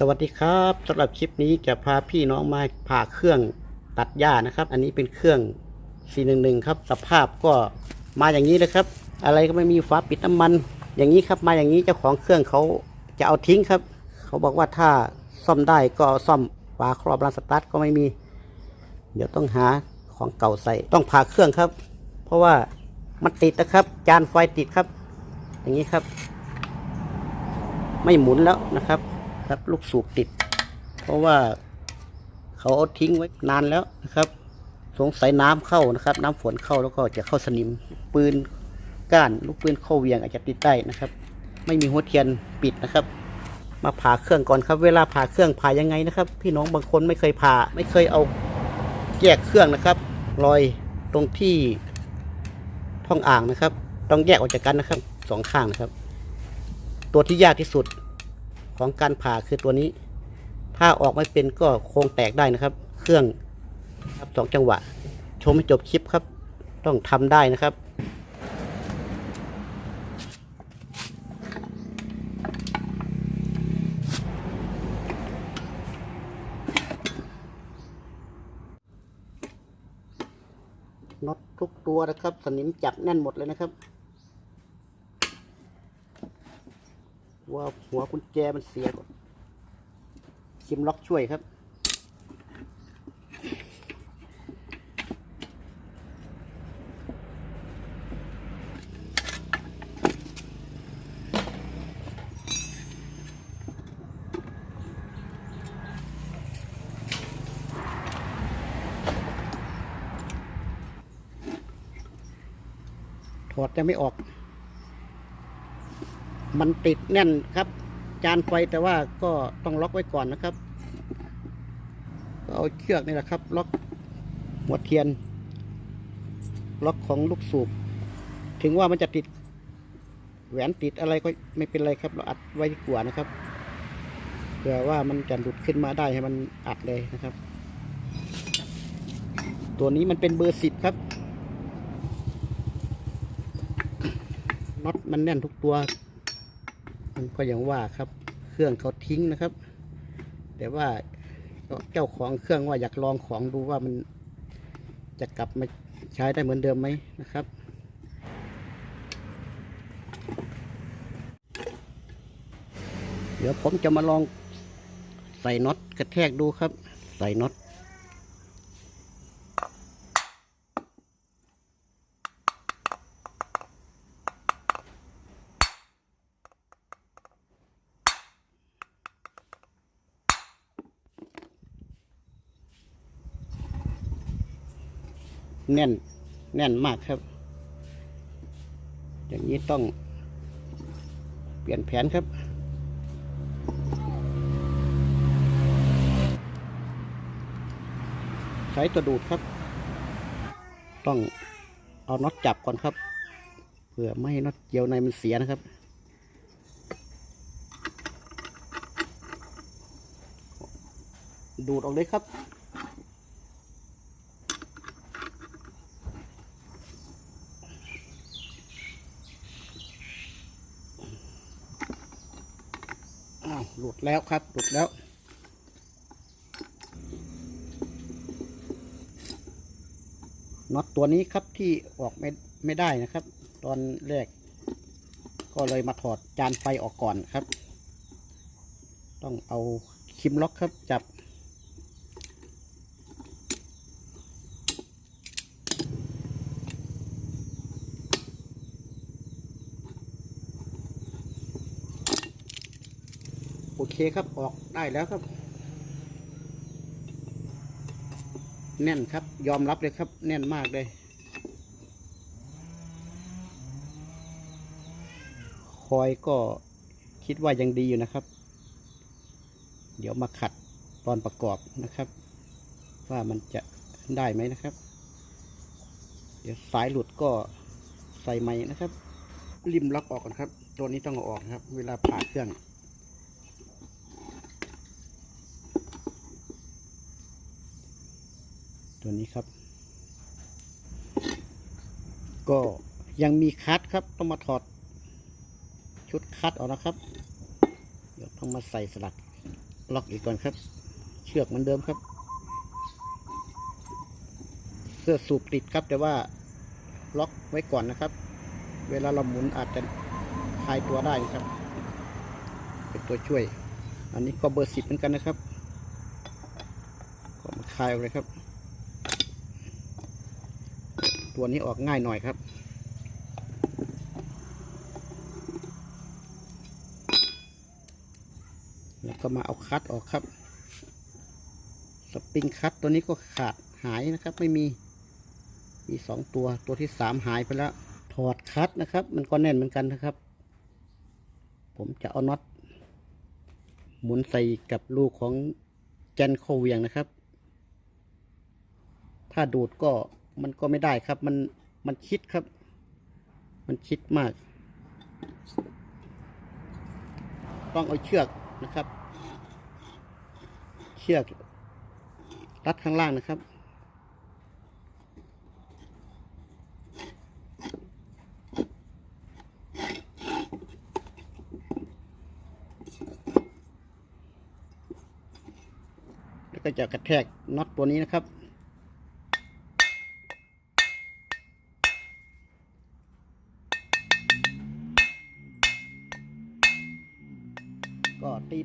สวัสดีครับสำหรับคลิปนี้จะพาพี่น้องมาผ่าเครื่องตัดหญ้านะครับ อันนี้เป็นเครื่อง411 ครับสภาพก็มาอย่างนี้เลยครับ อะไรก็ไม่มีฝาปิดน้ำมัน อย่างนี้ครับมาอย่างนี้เจ้าของเครื่องเขาจะเอาทิ้งครับ เขาบอกว่าถ้าซ่อมได้ก็ซ่อมฝาครอบรันสตาร์ทก็ไม่มี เดี๋ยวต้องหาของเก่าใส่ต้องผ่าเครื่องครับ เพราะว่ามันติดนะครับ จานไฟติดครับ อย่างนี้ครับ ไม่หมุนแล้วนะครับ ครับ ลูกสูบติด เพราะว่าเขาเอาทิ้งไว้นานแล้วนะครับ สงสัยน้ำเข้านะครับ น้ำฝนเข้าแล้วก็จะเข้าสนิมปืนก้านลูกปืนเข้าเวียงอาจจะติดได้นะครับ ไม่มีหัวเทียนปิดนะครับ มาผ่าเครื่องก่อนครับ เวลาผ่าเครื่องผ่ายังไงนะครับ พี่น้องบางคนไม่เคยผ่า ไม่เคยเอาแยกเครื่องนะครับรอยตรงที่ท่องอ่างนะครับ ต้องแยกออกจากกันนะครับสองข้างนะครับ ตัวที่ยากที่สุด ของการผ่าคือตัวนี้ ถ้าออกไม่เป็นก็โครงแตกได้นะครับ เครื่องครับสองจังหวะ ชมให้จบคลิปครับ ต้องทำได้นะครับน็อตทุกตัวนะครับ สนิมจับแน่นหมดเลยนะครับ ว่าหัวกุญแจมันเสียก่อนคิมล็อกช่วยครับ ถอดจะไม่ออก มันติดแน่นครับ จานไฟแต่ว่าก็ต้องล็อกไว้ก่อนนะครับก็เอาเชือกนี่แหละครับ ล็อกหัวเทียน ล็อกของลูกสูบ ถึงว่ามันจะติด แหวนติดอะไรก็ไม่เป็นไรครับ เราอัดไว้ดีกว่านะครับเผื่อว่ามันจะหลุดขึ้นมาได้ให้มันอัดเลยนะครับ ตัวนี้มันเป็นเบอร์สิบครับน็อตมันแน่นทุกตัว ก็อย่างว่าครับเครื่องเขาทิ้งนะครับ แต่ว่าเจ้าของเครื่องว่าอยากลองของดูว่ามันจะกลับมาใช้ได้เหมือนเดิมไหมนะครับเดี๋ยวผมจะมาลองใส่น็อตกระแทกดูครับ ใส่น็อต แน่นแน่นมากครับ อย่างนี้ต้องเปลี่ยนแผนครับ ใช้ตัวดูดครับ ต้องเอาน็อตจับก่อนครับเพื่อไม่ให้น็อตเกี่ยวในมันเสียนะครับดูดออกเลยครับ อ้าวหลุ ดแล้วครับหลุดแล้ว น็อตตัวนี้ครับที่ออกไม่ไม่ได้นะครับ ตอนแรก ก็เลยมาถอดจานไฟออกก่อนครับ ต้องเอาคิมล็อกครับจับ เคครับออกได้แล้วครับ แน่นครับยอมรับเลยครับ แน่นมากเลย คอยก็คิดว่ายังดีอยู่นะครับ เดี๋ยวมาขัดตอนประกอบนะครับ ว่ามันจะได้ไหมนะครับ เดี๋ยวสายหลุดก็ใส่ไม้นะครับ ริมล็อกออกก่อนครับ ตัวนี้ต้องเอาออกครับ เวลาผ่าเครื่อง ตัวนี้ครับ ก็ยังมีคัดครับ ต้องมาถอด ชุดคัดออกนะครับ เดี๋ยวต้องมาใส่สลักล็อกอีกก่อนครับ เชือกเหมือนเดิมครับ เสื้อสูบติดครับ แต่ว่าล็อกไว้ก่อนนะครับ เวลาเราหมุนอาจจะคลายตัวได้ครับ เป็นตัวช่วย อันนี้ก็เบอร์สิบเหมือนกันนะครับก็มาคลายออกเลยครับ ตัวนี้ออกง่ายหน่อยครับ แล้วก็มาเอาคัดออกครับ สปริงคัดตัวนี้ก็ขาดหายนะครับ ไม่มี มีสองตัว ตัวที่สามหายไปแล้ว ถอดคัดนะครับ มันก็แน่นเหมือนกันนะครับ ผมจะเอาน็อตหมุนใส่กับลูกของแกนโคเวียงนะครับ ถ้าดูดก็ มันก็ไม่ได้ครับ มันมันชิดครับ มันชิดมาก ต้องเอาเชือกนะครับ เชือก รัดข้างล่างนะครับแล้วก็จะกระแทกน็อตตัวนี้นะครับ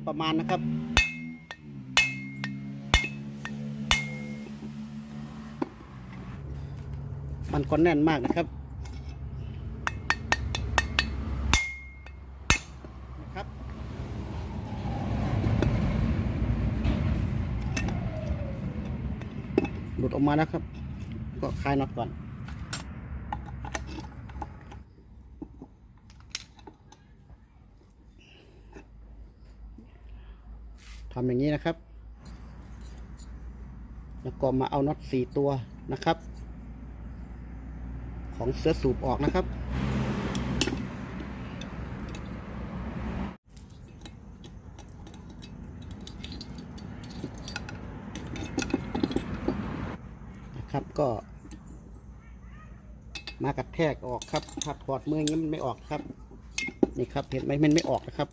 ประมาณนะครับ มันก็แน่นมากนะครับนะครับ หลุดออกมาแล้วครับ ก็คลายน็อตก่อน ทำอย่างนี้นะครับ แล้วก็มาเอาน็อตสี่ตัวนะครับ ของเสื้อสูบออกนะครับ นะครับก็ มากระแทกออกครับถ้าถอดมืออย่างนี้มันไม่ออกครับ นี่ครับเห็นไหมมันไม่ออกนะครับ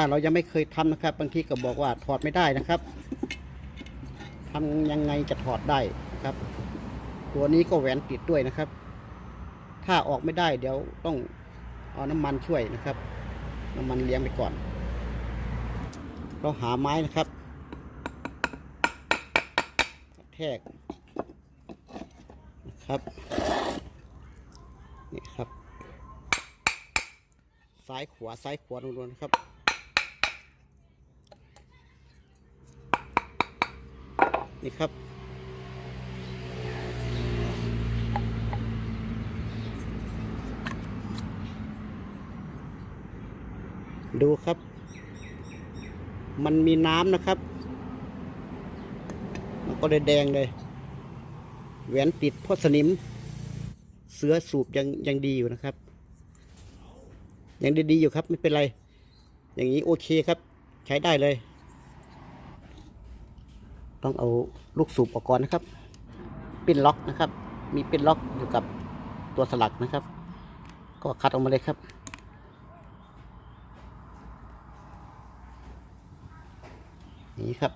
ถ้าเรายังไม่เคยทำนะครับ บางทีก็บอกว่าถอดไม่ได้นะครับทำยังไงจะถอดได้นะครับ ตัวนี้ก็แหวนติดด้วยนะครับ ถ้าออกไม่ได้เดี๋ยวต้องเอาน้ำมันช่วยนะครับ น้ำมันเลี้ยงไปก่อน เราหาไม้นะครับแทกนะครับนี่ครับ ซ้ายขวาซ้ายขวาลงๆนะครับ นี่ครับ ดูครับ มันมีน้ำนะครับ มันก็เลยแดงเลย แหวนติดเพราะสนิม เสือสูบยังยังดีอยู่นะครับ ยังดีๆอยู่ครับ ไม่เป็นไร อย่างนี้โอเคครับ ใช้ได้เลย ต้องเอาลูกสูบออกก่อนนะครับ ปิ้นล็อกนะครับ มีปิ้นล็อกอยู่กับตัวสลักนะครับ ก็คัดออกมาเลยครับนี่ครับ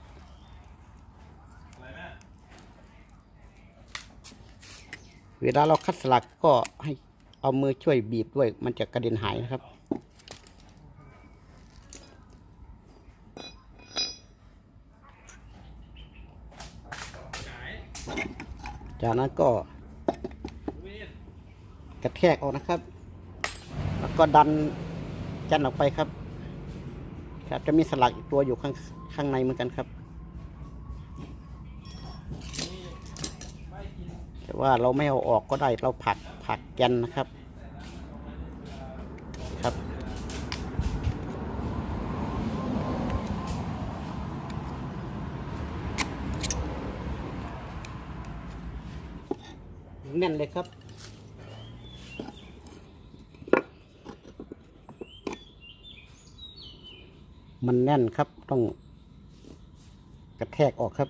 เวลาเราคัดสลักก็ให้เอามือช่วยบีบด้วยมันจะกระเด็นหายนะครับ จากนั้นก็ กระแทกออกนะครับ แล้วก็ดันจันออกไปครับ ครับจะมีสลักอีกตัวอยู่ข้างข้างในเหมือนกันครับ แต่ว่าเราไม่เอาออกก็ได้เราผักผักแกนนะครับ ครับ แน่นเลยครับ มันแน่นครับต้อง กระแทกออกครับ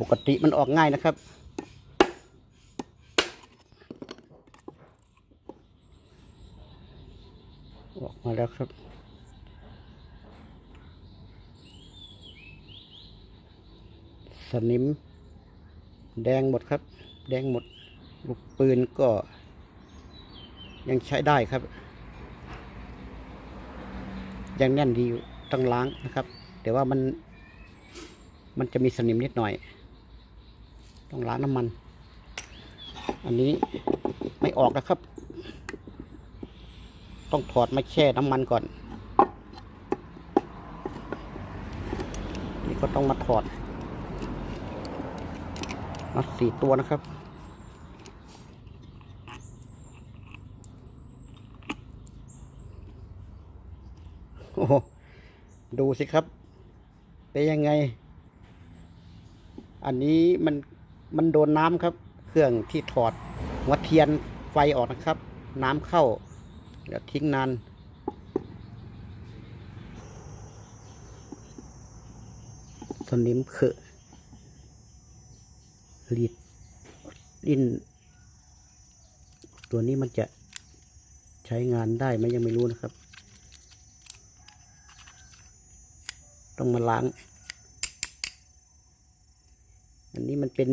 ปกติมันออกง่ายนะครับ ออก มาแล้วครับ สนิม แดงหมดครับ แดงหมด ลูกปืนก็ ยังใช้ได้ครับ ยังแน่นดีอยู่ต้องล้างนะครับ แต่ว่ามัน มันจะมีสนิมนิดหน่อย ต้องล้างน้ำมัน อันนี้ไม่ออกนะครับ ต้องถอดมาแช่น้ำมันก่อน นี่ก็ต้องมาถอดมาสี่ตัวนะครับโอ้โหดูสิครับ เป็นยังไง อันนี้มันมันโดนน้ำครับ เครื่องที่ถอดหัวเทียนไฟออกนะครับ น้ำเข้า เดี๋ยวทิ้งนานสนิมเขอะลีดดิ้นตัวนี้มันจะใช้งานได้ไหมยังไม่รู้นะครับ ต้องมาล้าง อันนี้มันเป็น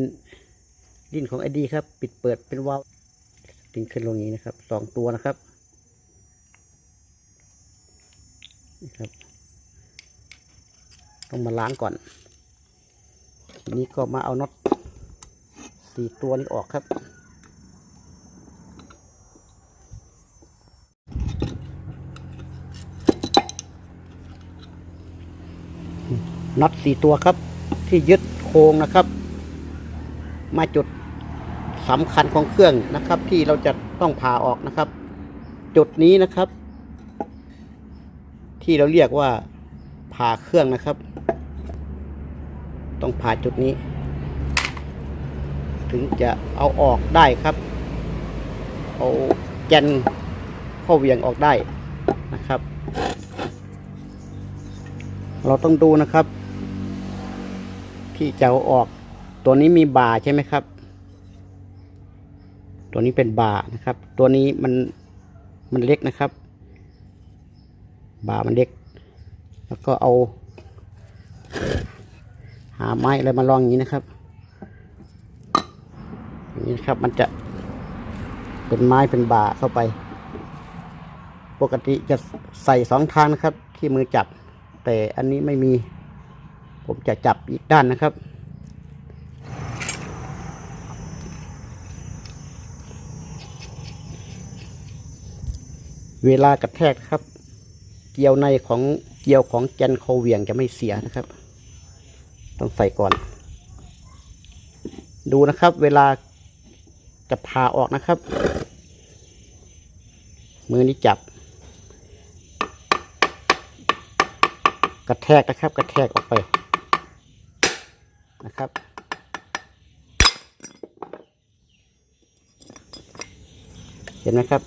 ดิ้นของไอดีครับ ปิดเปิดเป็นวาล์วติงขึ้นลงนี้นะครับสองตัวนะครับ นี่ ครับ ต้องมาล้างก่อน ทีนี้ก็มาเอาน็อตสี่ตัวนี้ออกครับ น็อตสี่ตัวครับ ที่ยึดโครงนะครับ มาจุดสำคัญของเครื่องนะครับ ที่เราจะต้องผ่าออกนะครับ จุดนี้นะครับ ที่เราเรียกว่าผ่าเครื่องนะครับ ต้องผ่าจุดนี้ ถึงจะเอาออกได้ครับ เอาแกนข้าเหวียงออกได้นะครับ เราต้องดูนะครับ ที่จะเอาออก ตัวนี้มีบาใช่ไหมครับ ตัวนี้เป็นบานะครับ ตัวนี้มันมันเล็กนะครับ บามันเล็ก แล้วก็เอา หาไม้อะไรมาลองอย่างนี้นะครับอย่างนี้นะครับมันจะเป็นไม้เป็นบาเข้าไป ปกติจะใส่สองทางนะครับ ที่มือจับ แต่อันนี้ไม่มี ผมจะจับอีกด้านนะครับเวลากระแทกครับ เกลียวในของเกลียวของแกนโคเวียงจะไม่เสียนะครับ ต้องใส่ก่อน ดูนะครับ เวลาจะพาออกนะครับ มือนี้จับ กระแทกนะครับ กระแทกออกไปนะครับเห็นไหมครับ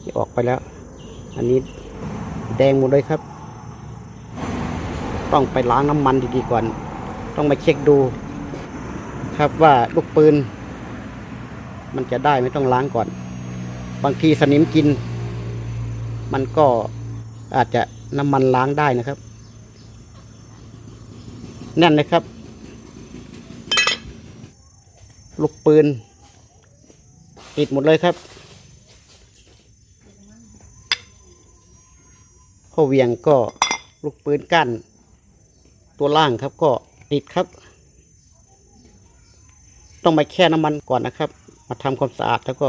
ที่ออกไปแล้ว อันนี้ แดงหมดเลยครับ ต้องไปล้างน้ำมันดีๆก่อน ต้องมาเช็คดู ครับว่าลูกปืน มันจะได้ไม่ต้องล้างก่อน บางทีสนิมกิน มันก็อาจจะน้ำมันล้างได้นะครับ แน่นเลยครับ ลูกปืนติดหมดเลยครับ ข้อเวียงก็ลูกปืนกั้น ตัวล่างครับก็ติดครับ ต้องมาแช่น้ำมันก่อนนะครับ มาทำความสะอาดแล้วก็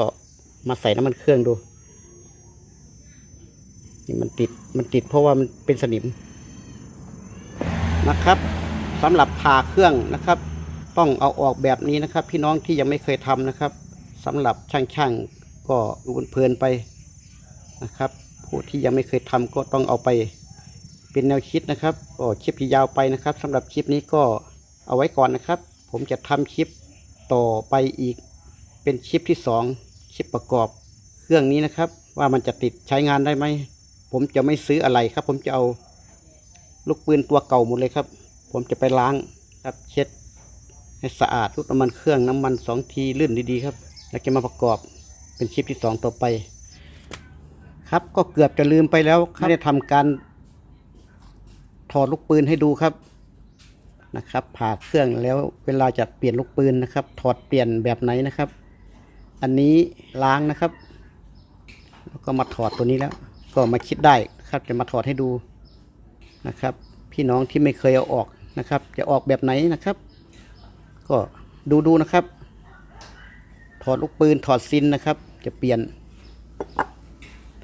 มาใส่น้ำมันเครื่องดู นี่มันติดมันติดเพราะว่ามันเป็นสนิมนะครับสำหรับผ่าเครื่องนะครับ ต้องเอาออกแบบนี้นะครับ พี่น้องที่ยังไม่เคยทำนะครับสำหรับช่างๆก็ดูเพลินไปนะครับ ผู้ที่ยังไม่เคยทำก็ต้องเอาไปเป็นแนวคิดนะครับก็คลิปที่ยาวไปนะครับสำหรับคลิปนี้ก็เอาไว้ก่อนนะครับ ผมจะทำคลิปต่อไปอีกเป็นคลิปที่สองคลิปประกอบเครื่องนี้นะครับ ว่ามันจะติดใช้งานได้ไหมผมจะไม่ซื้ออะไรครับ ผมจะเอาลูกปืนตัวเก่าหมดเลยครับ ผมจะไปล้างครับเช็ดให้สะอาดรูดน้ำมันเครื่องน้ำมันสองทีลื่นดีๆครับ แล้วจะมาประกอบเป็นคลิปที่สองต่อไป ครับ ก็เกือบจะลืมไปแล้วครับไม่ได้ทำการถอดลูกปืนให้ดูครับนะครับ ผ่าเครื่องแล้วเวลาจะเปลี่ยนลูกปืนนะครับ ถอดเปลี่ยนแบบไหนนะครับ อันนี้ล้างนะครับ แล้วก็มาถอดตัวนี้แล้ว ก็มาคิดได้นะครับจะมาถอดให้ดูนะครับ พี่น้องที่ไม่เคยเอาออกนะครับ จะออกแบบไหนนะครับ ก็ดูดูนะครับ ถอดลูกปืนถอดซินนะครับ จะเปลี่ยน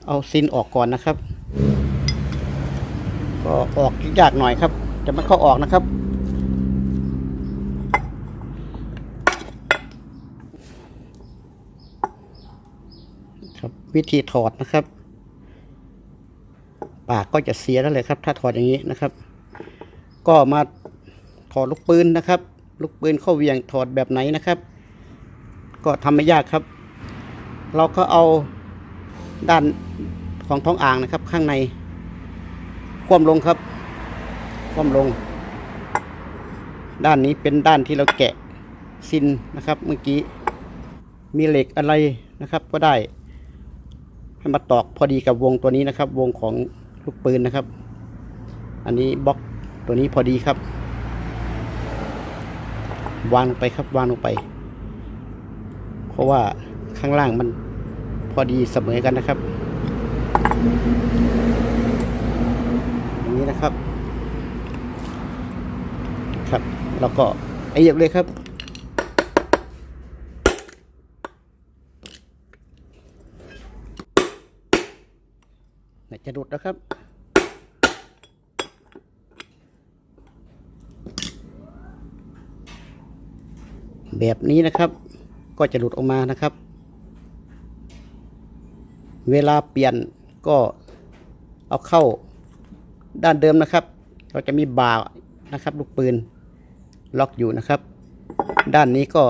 เอาซินออกก่อนนะครับ ก็ออกยากหน่อยครับ จะไม่เข้าออกนะครับ ครับวิธีถอดนะครับ ปากก็จะเสียแล้วเลยครับ ถ้าถอดอย่างนี้นะครับ ก็มาถอดลูกปืนนะครับ ลูกปืนเข้าเวียงถอดแบบไหนนะครับ ก็ทำไม่ยากครับ เราก็เอาด้าน ของท้องอ่างนะครับ ข้างใน คว่ำลงครับ คว่ำลง ด้านนี้เป็นด้านที่เราแกะซินนะครับ เมื่อกี้ มีเหล็กอะไรนะครับ ก็ได้ ให้มาตอกพอดีกับวงตัวนี้นะครับ วงของลูกปืนนะครับ อันนี้บล็อกตัวนี้พอดีครับ วางลงไปครับ วางลงไป เพราะว่าข้างล่างมันพอดีเสมอกันนะครับ อย่างนี้นะครับ ครับแล้วก็ไอ้เหยียบเลยครับเนี่ยจะดุดนะครับ แบบนี้นะครับ ก็จะหลุดออกมานะครับ เวลาเปลี่ยน ก็เอาเข้าด้านเดิมนะครับ เราจะมีบ่านะครับลูกปืนล็อกอยู่นะครับ ด้านนี้ก็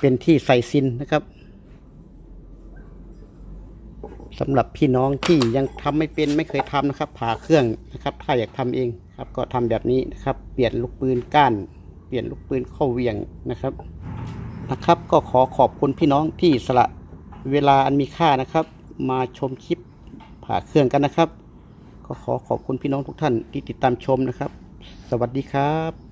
เป็นที่ใส่ซินนะครับสำหรับพี่น้องที่ยังทำไม่เป็นไม่เคยทำนะครับผ่าเครื่องนะครับ ถ้าอยากทำเองครับ ก็ทำแบบนี้นะครับ เปลี่ยนลูกปืนก้าน เปลี่ยนลูกปืนเข้าเวียงนะครับนะครับ ก็ขอขอบคุณพี่น้องที่สละเวลาอันมีค่านะครับ มาชมคลิปผ่าเครื่องกันนะครับ ก็ขอขอบคุณพี่น้องทุกท่านที่ติดตามชมนะครับ สวัสดีครับ